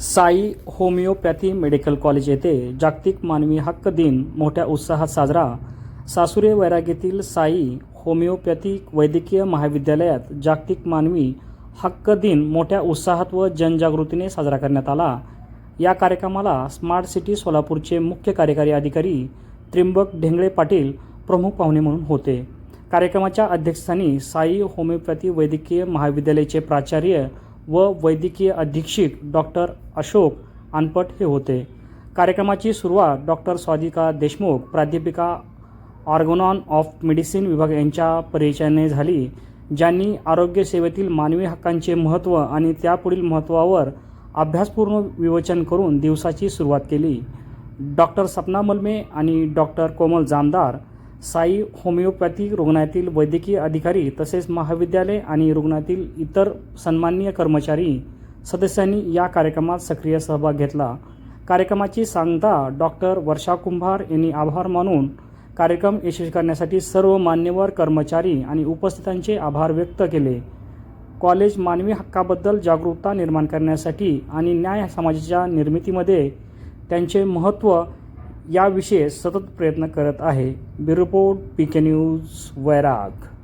Sai homeopathy medical college येथे जागतिक मानवी हक्क दिन मोठ्या उत्साहात साजरा. सासुरे वैरागीतील साई होमिओपॅथी वैद्यकीय महाविद्यालयात जागतिक मानवी हक्क दिन मोठ्या उत्साहात व जनजागृतीने साजरा करण्यात आला. या कार्यक्रमाला स्मार्ट सिटी सोलापूरचे मुख्य कार्यकारी अधिकारी त्रिंबक ढेंगळे पाटील प्रमुख पाहुणे म्हणून होते. कार्यक्रमाच्या अध्यक्षस्थानी साई होमिओपॅथी वैद्यकीय महाविद्यालयाचे प्राचार्य व वैद्यकीय अधीक्षक डॉक्टर अशोक अनपट हे होते. कार्यक्रमाची सुरुवात डॉक्टर स्वादिका देशमुख प्राध्यापिका ऑर्गनॉन ऑफ मेडिसिन विभाग यांच्या परिचयाने झाली ज्यांनी आरोग्यसेवेतील मानवी हक्कांचे महत्त्व आणि त्यापुढील महत्त्वावर अभ्यासपूर्ण विवेचन करून दिवसाची सुरुवात केली. डॉक्टर सपना मलमे आणि डॉक्टर कोमल जामदार साई होमिओपॅथी रुग्णालयातील वैद्यकीय अधिकारी तसेच महाविद्यालय आणि रुग्णातील इतर सन्माननीय कर्मचारी सदस्यांनी या कार्यक्रमात सक्रिय सहभाग घेतला. कार्यक्रमाची सांगता डॉक्टर वर्षा कुंभार यांनी आभार मानून कार्यक्रम यशस्वी करण्यासाठी सर्व मान्यवर कर्मचारी आणि उपस्थितांचे आभार व्यक्त केले. कॉलेज मानवी हक्काबद्दल जागरूकता निर्माण करण्यासाठी आणि न्याय समाजाच्या निर्मितीमध्ये त्यांचे महत्त्व याविषयी सतत प्रयत्न करत आहे ब्युरो पी के न्यूज वैराग.